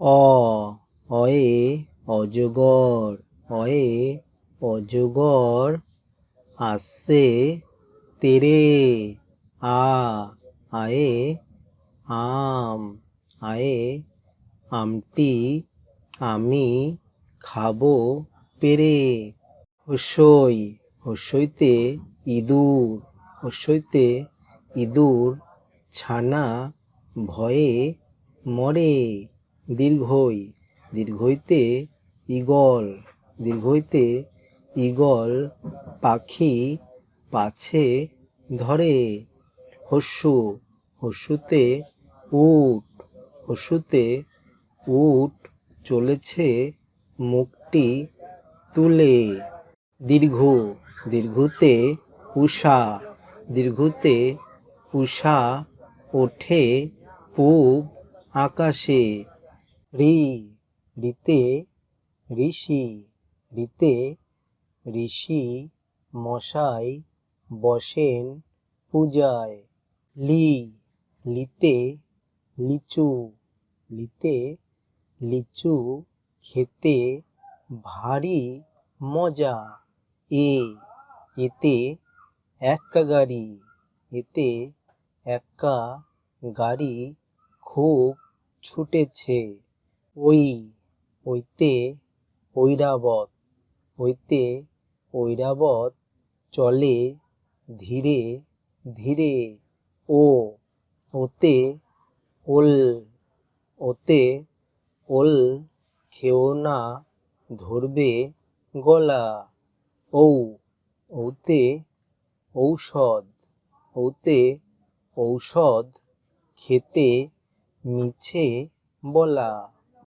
অ, অয়ে, অজগর অয়ে, অজগর আসছে তেরে, আ, আয়ে, আম, আয়ে, আমটি আমি খাব পেরে। হসই, হসইতে ইঁদুর হসইতে ইঁদুর ছানা ভয়ে মরে। দীর্ঘই, দীর্ঘইতে ঈগল দীর্ঘইতে ঈগল পাখি পাছে ধরে। হস্যু, হস্যুতে উট হস্যুতে উট চলেছে মুখটি তুলে। দীর্ঘ, দীর্ঘতে উষা দীর্ঘতে উষা ওঠে পূব আকাশে। ঋ ঋতে ঋষি ঋতে ঋষি মশাই বসেন পূজায়। লি, লিতে লিচু লিতে লিচু খেতে ভারী মজা। এ, এতে এক্কা গাড়ি এতে এক্কা গাড়ি খুব ছুটেছে। ওই, হইতে ঐরাবত হইতে ঐরাবত চলে ধীরে ধীরে। ও, ওতে ওল ওতে ওল খেও না ধরবে গলা। ঔ ঔতে ঔষধ ঔতে ঔষধ খেতে মিছে বলা।